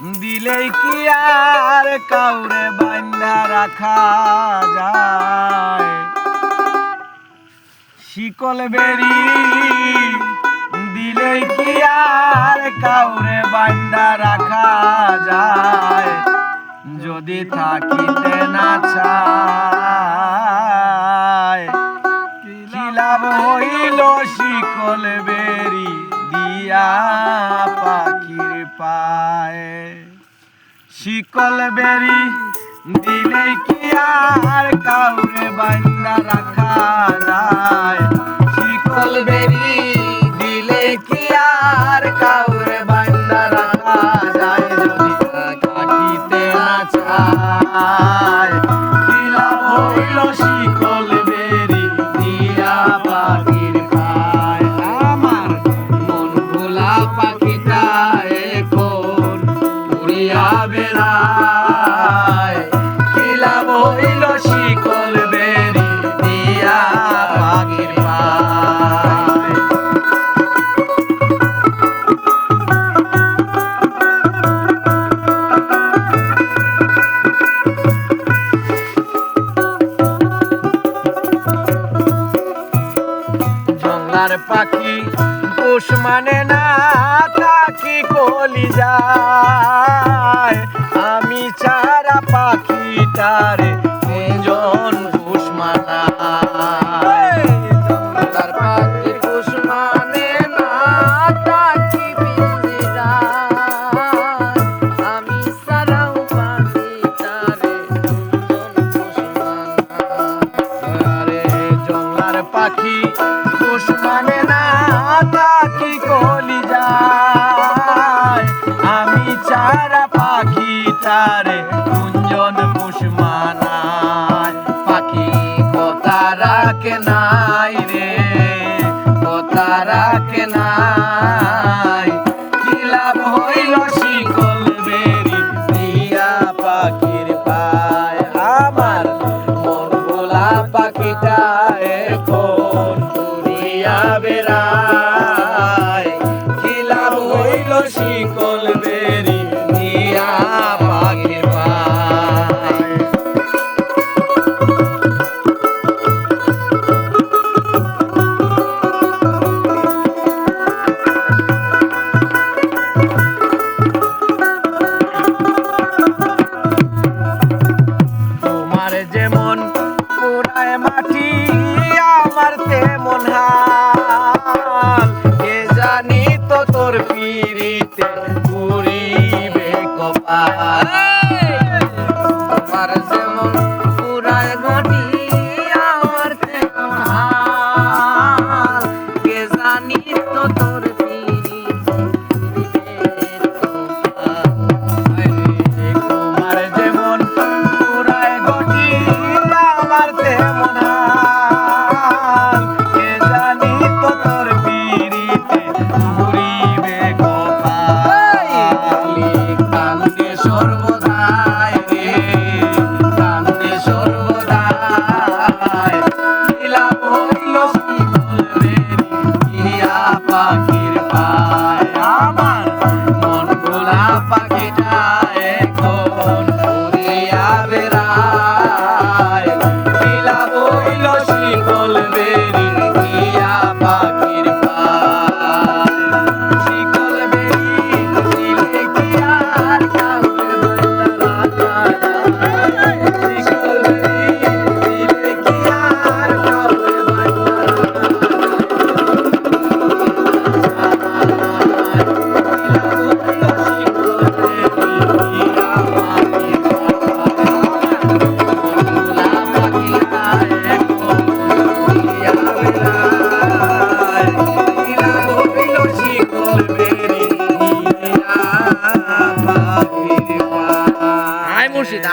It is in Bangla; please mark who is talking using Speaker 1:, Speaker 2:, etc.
Speaker 1: দিলেই কি আর কাউরে বান্ধা রাখা যায়? শিকল বেরি দিলেই কি আর কাউরে বান্ধা রাখা যায়? যদি থাকিতে না চায় লাভ হইল শিকল বেরি দিয়া পাখির পায়ে। শিকল বেরি, দিলে কি আর কাউরে বান্দা রাখা যায়? শিকল বেরি, দিলে কি আর কাউরে বান্দা রাখা যায়? যদি থাকিতে না চায় শিকল উড়িয়া বেড়ায় কি লাভ হইল শিকল বেরি, দিয়া পায়। জঙ্গলার পাখি পোষ মানে না তাকি কলি যায় চারা পাখিটারে কোনজন পোষ মানায় জঙ্গলার পাখি পোষ মানে না তাকি আমি সারাও পাখিটারে আরে জঙ্গলার পাখি আমি চারা পাখি তারে গুঞ্জন পুষমানায়। পাখি কথা রাখে নাই রে কথা রাখে নাই। মাটি আমার তেমন হাল। কে জানি তো তোর পিড়িতে পুরিবে কপাল। তোমার যেমন 是的